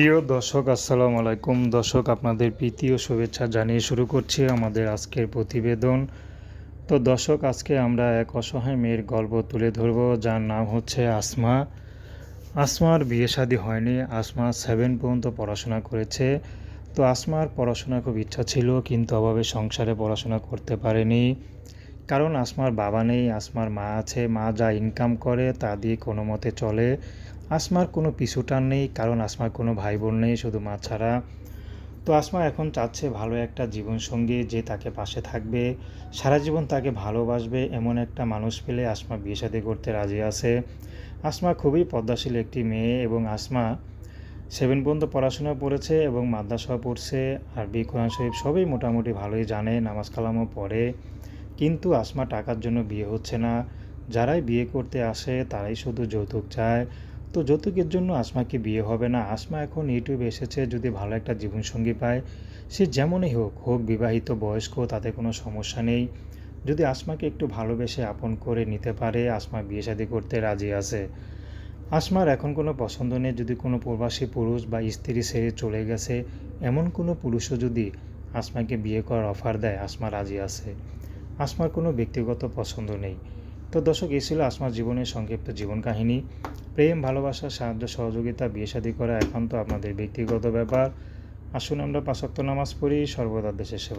প্রিয় দর্শক, আসসালামু আলাইকুম। দর্শক, আপনাদের প্রীতি ও শুভেচ্ছা জানিয়ে শুরু করছি আমাদের আজকের প্রতিবেদন। তো দর্শক, আজকে আমরা এক অসহায় মেয়ের গল্প তুলে ধরব, যার নাম হচ্ছে আসমা। আসমার বিয়ে শাদী হয়নি, আসমা সেভেন পর্যন্ত পড়াশোনা করেছে। তো আসমার পড়াশোনা খুব ইচ্ছা ছিল, কিন্তু অভাবে সংসারে পড়াশোনা করতে পারেনি। কারণ আসমার বাবা নেই, আসমার মা আছে, মা যা ইনকাম করে তা দিয়ে কোনো মতে চলে। আসমার কোনো পিছুটান নেই, কারণ আসমার কোনো ভাই বোন নেই, শুধু মা ছাড়া। তো আসমা এখন চাচ্ছে ভালো একটা জীবনসঙ্গী যে তাকে পাশে থাকবে, সারা জীবন তাকে ভালোবাসবে, এমন একটা মানুষ পেলে আসমা বিয়ে শাদী করতে রাজি আছে। আসমা খুবই পদ্মাশীল একটি মেয়ে এবং আসমা সেভেন পর্যন্ত পড়াশোনা পড়েছে এবং মাদ্রাসাও পড়ছে আরবি কোরআন শরীফ সবই মোটামুটি ভালোই জানে, নামাজ কালামও পড়ে। কিন্তু আসমা টাকার জন্য বিয়ে হচ্ছে না। যারাই বিয়ে করতে আসে, তারাই শুধু যৌতুক চায়। তো যৌতুকের জন্য আসমাকে বিয়ে হবে না। আসমা এখন ইউটিউবে এসেছে, যদি ভালো একটা জীবনসঙ্গী পায়। সে যেমনই হোক হোক বিবাহিত, বয়স্ক, তাতে কোনো সমস্যা নেই। যদি আসমাকে একটু ভালোবেসে আপন করে নিতে পারে, আসমা বিয়ে শাদী করতে রাজি আছে। আসমার এখন কোনো পছন্দ নেই, যদি কোনো প্রবাসী পুরুষ বা স্ত্রী ছেড়ে চলে গেছে, এমন কোনো পুরুষও যদি আসমাকে বিয়ে করার অফার দেয়, আসমা রাজি আছে। আসমার কোনো ব্যক্তিগত পছন্দ নেই। তো দর্শক, এই ছিল আসমার জীবনের সংক্ষিপ্ত জীবন কাহিনী। প্রেম, ভালোবাসা, সাহায্য, সহযোগিতা, বিয়ে শাদী করা এখন তো আপনাদের ব্যক্তিগত ব্যাপার। আসুন আমরা পাঁচক্ত নামাজ পড়ি, সর্বদা দেশের সেবা